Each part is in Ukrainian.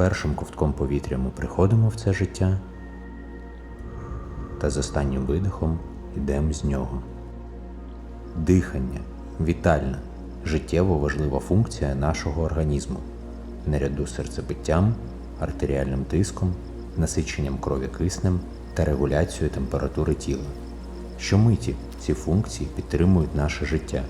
першим ковтком повітря ми приходимо в це життя, та з останнім видихом йдемо з нього. Дихання вітальна, життєво важлива функція нашого організму, наряду з серцебиттям, артеріальним тиском, насиченням крові киснем та регуляцією температури тіла. Щомиті ці функції підтримують наше життя.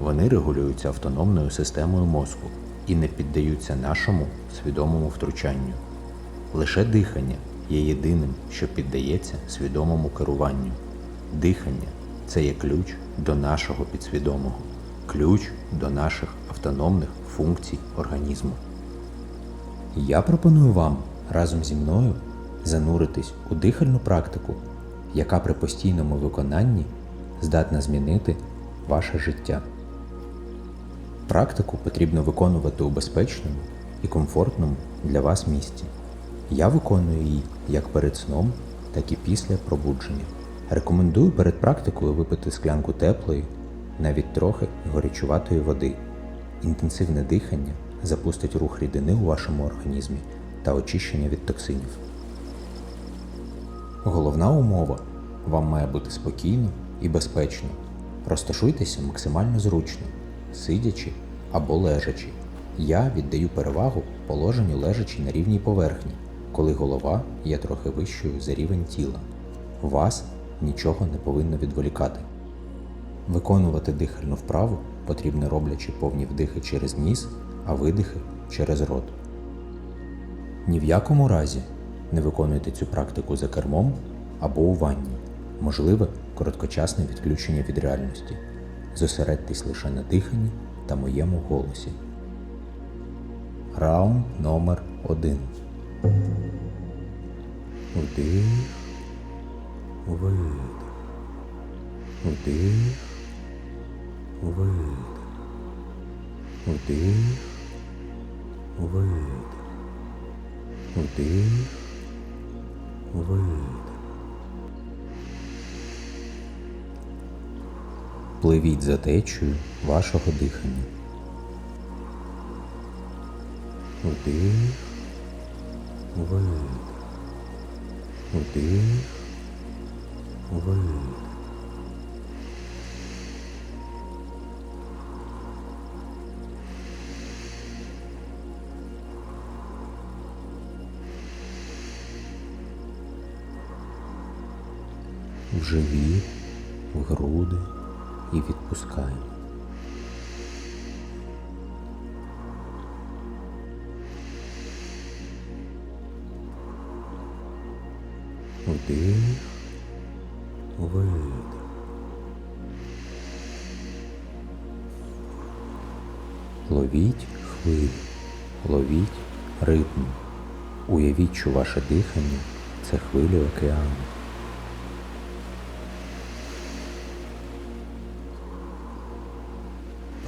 Вони регулюються автономною системою мозку і не піддаються нашому свідомому втручанню. Лише дихання є єдиним, що піддається свідомому керуванню. Дихання це є ключ до нашого підсвідомого, ключ до наших автономних функцій організму. Я пропоную вам разом зі мною зануритись у дихальну практику, яка при постійному виконанні здатна змінити ваше життя. Практику потрібно виконувати у безпечному і комфортному для вас місці. Я виконую її як перед сном, так і після пробудження. Рекомендую перед практикою випити склянку теплої, навіть трохи горячуватої води. Інтенсивне дихання запустить рух рідини у вашому організмі та очищення від токсинів. Головна умова вам має бути спокійно і безпечно. Розташуйтеся максимально зручно, сидячи або лежачи. Я віддаю перевагу положенню лежачи на рівній поверхні, коли голова є трохи вищою за рівень тіла. Вас нічого не повинно відволікати. Виконувати дихальну вправу потрібно роблячи повні вдихи через ніс, а видихи через рот. Ні в якому разі не виконуйте цю практику за кермом або у ванні. Можливе короткочасне відключення від реальності. Зосередьтесь лише на диханні та моєму голосі. Раунд номер один. Вдих. Видих. Вдих. Видих. Вдих. Видих. Вдих. Видих. Пливіть за течею вашого дихання. Вдих. Видих. Вдих. Видих. в живіт, в груди і відпускаємо. Вдих, видих. Ловіть хвилі, ловіть ритм. Уявіть, що ваше дихання це хвилі океану.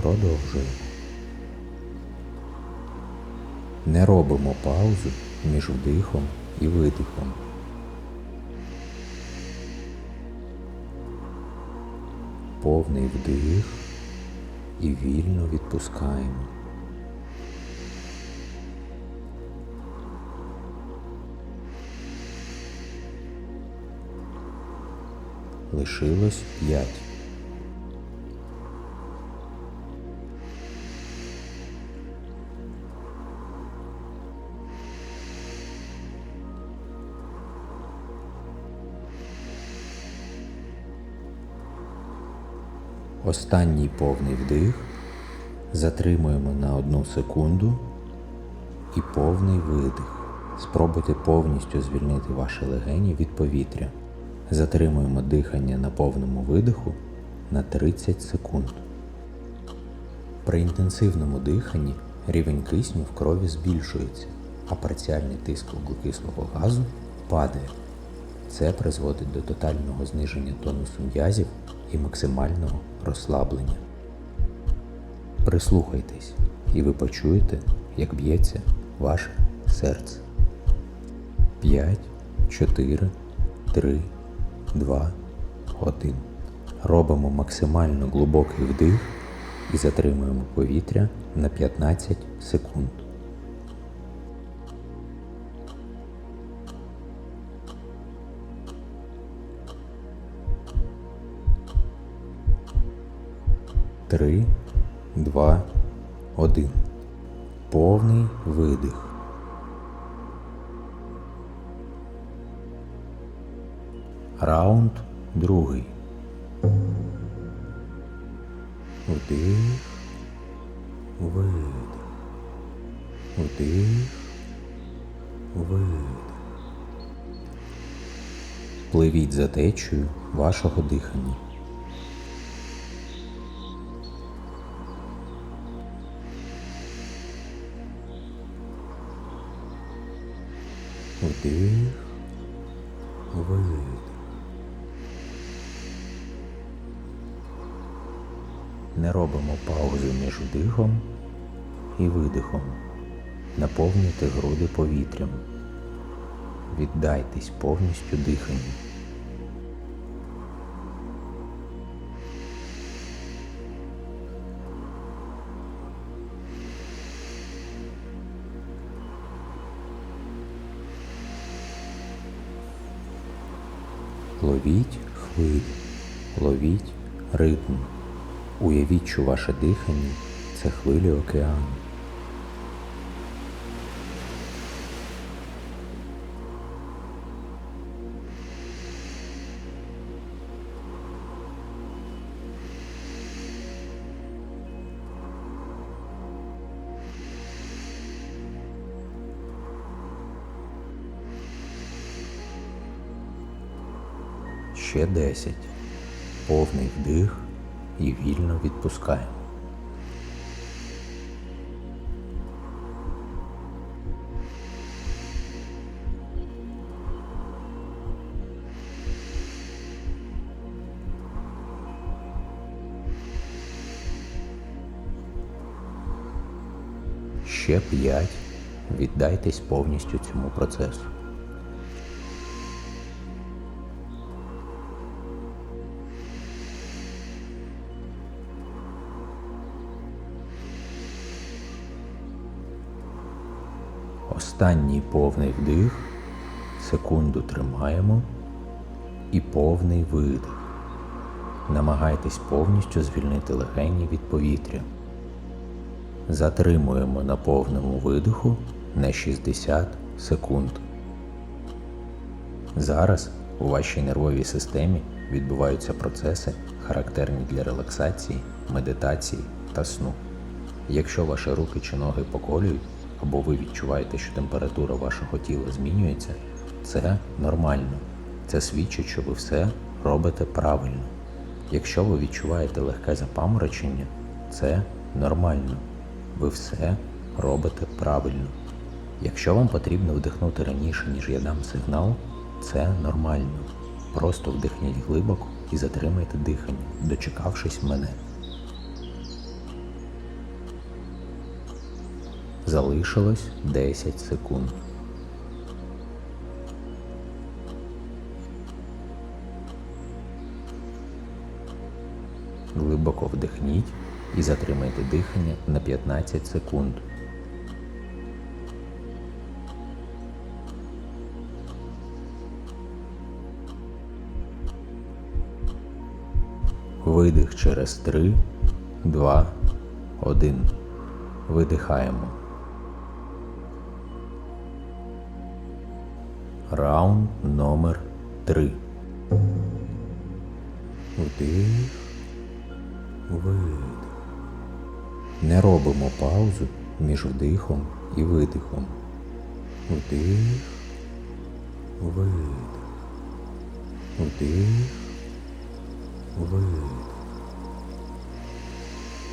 Продовжуємо. Не робимо паузу між вдихом і видихом. Повний вдих і вільно відпускаємо. Лишилось п'ять. Останній повний вдих. Затримуємо на одну секунду і повний видих. Спробуйте повністю звільнити ваші легені від повітря. Затримуємо дихання на повному видиху на 30 секунд. При інтенсивному диханні рівень кисню в крові збільшується, а парціальний тиск вуглекислого газу падає. Це призводить до тотального зниження тонусу м'язів і максимального розслаблення. Прислухайтесь, і ви почуєте, як б'ється ваше серце. 5, 4, 3, 2, 1. Робимо максимально глибокий вдих і затримуємо повітря на 15 секунд. Три, два, один. Повний видих. Раунд другий. Вдих, видих. Вдих, видих. Пливіть за течею вашого дихання. Вдих, видих. Не робимо паузу між вдихом і видихом. Наповнюйте груди повітрям. Віддайтесь повністю диханню. Ловіть хвилі, ловіть ритм. Уявіть, що ваше дихання це хвилі океану. Ще 10. Повний вдих і вільно відпускаємо. Ще 5. Віддайтесь повністю цьому процесу. Останній повний вдих, секунду тримаємо і повний видих. Намагайтесь повністю звільнити легені від повітря. Затримуємо на повному видиху на 60 секунд. Зараз у вашій нервовій системі відбуваються процеси, характерні для релаксації, медитації та сну. Якщо ваші руки чи ноги поколюють, або ви відчуваєте, що температура вашого тіла змінюється, це нормально. Це свідчить, що ви все робите правильно. Якщо ви відчуваєте легке запаморочення, це нормально. Ви все робите правильно. Якщо вам потрібно вдихнути раніше, ніж я дам сигнал, це нормально. Просто вдихніть глибоко і затримайте дихання, дочекавшись мене. Залишилось 10 секунд. Глибоко вдихніть і затримайте дихання на 15 секунд. Видих через 3, 2, 1. Видихаємо. Раунд номер 3. Вдих. Видих. Не робимо паузу між вдихом і видихом. Вдих. Видих. Вдих. Видих.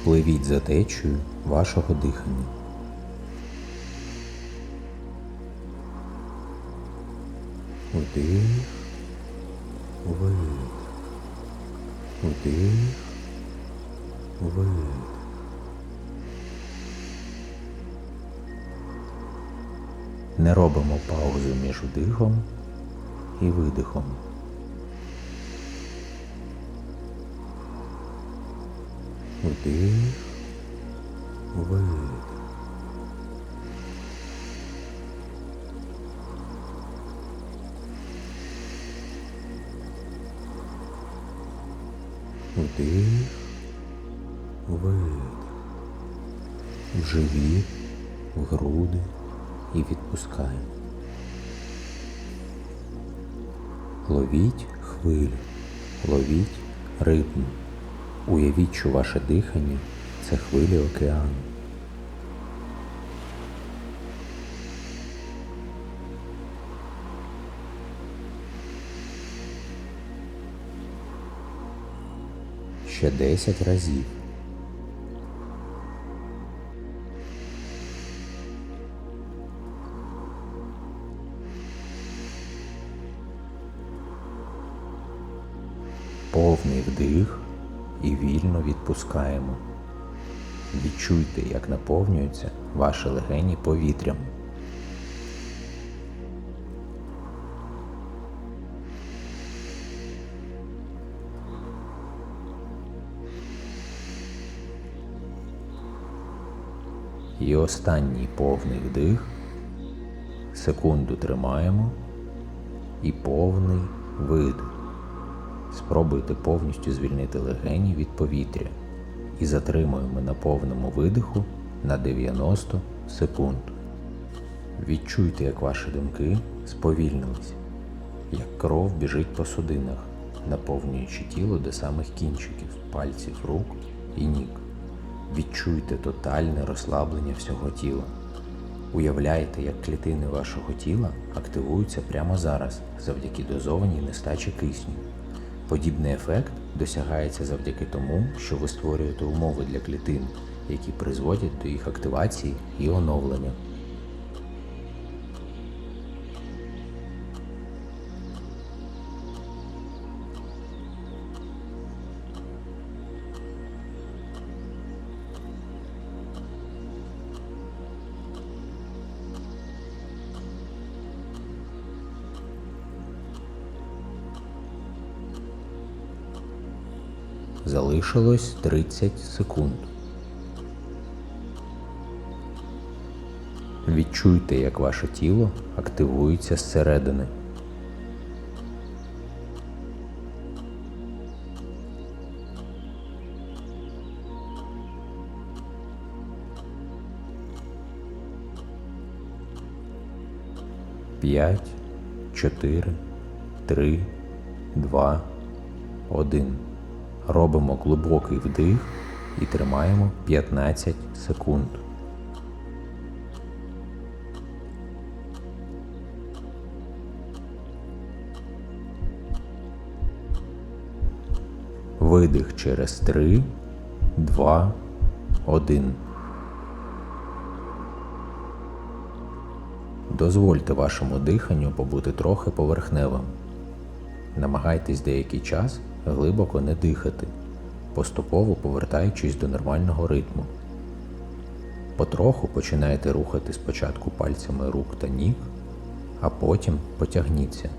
Пливіть за течею вашого дихання. Вдих. Видих. Вдих. Видих. Не робимо паузу між вдихом і видихом. Вдих, видих. Вдих, Видих. В живіт, в груди і відпускаємо. Ловіть хвилю, ловіть ритм. Уявіть, що ваше дихання це хвилі океану. Ще 10 разів. Повний вдих і вільно відпускаємо. Відчуйте, як наповнюються ваші легені повітрям. І останній повний вдих. Секунду тримаємо і повний видих. Спробуйте повністю звільнити легені від повітря і затримуємо на повному видиху на 90 секунд. Відчуйте, як ваші думки сповільнились, як кров біжить по судинах, наповнюючи тіло до самих кінчиків, пальців рук і ніг. Відчуйте тотальне розслаблення всього тіла. Уявляйте, як клітини вашого тіла активуються прямо зараз завдяки дозованій нестачі кисню. Подібний ефект досягається завдяки тому, що ви створюєте умови для клітин, які призводять до їх активації і оновлення. Залишилось 30 секунд. Відчуйте, як ваше тіло активується зсередини. П'ять, чотири, три, два, один. Робимо глибокий вдих і тримаємо 15 секунд. Видих через 3, 2, 1. Дозвольте вашому диханню побути трохи поверхневим. Намагайтесь деякий час глибоко не дихати, поступово повертаючись до нормального ритму. Потроху починайте рухати спочатку пальцями рук та ніг, а потім потягніться.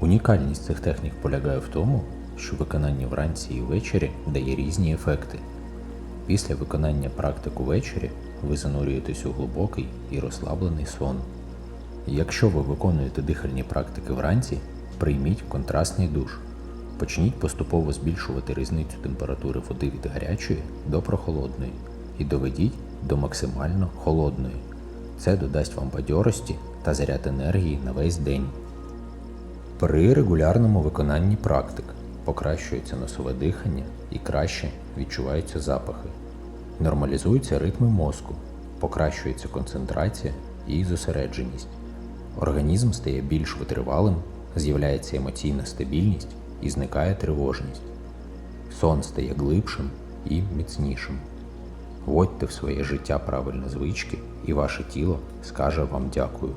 Унікальність цих технік полягає в тому, що виконання вранці і ввечері дає різні ефекти. Після виконання практик увечері ви занурюєтесь у глибокий і розслаблений сон. Якщо ви виконуєте дихальні практики вранці, прийміть контрастний душ. Почніть поступово збільшувати різницю температури води від гарячої до прохолодної і доведіть до максимально холодної. Це додасть вам бадьорості та заряд енергії на весь день. При регулярному виконанні практик покращується носове дихання і краще відчуваються запахи. Нормалізуються ритми мозку, покращується концентрація і зосередженість. Організм стає більш витривалим, з'являється емоційна стабільність і зникає тривожність. Сон стає глибшим і міцнішим. Вводьте в своє життя правильні звички, і ваше тіло скаже вам дякую.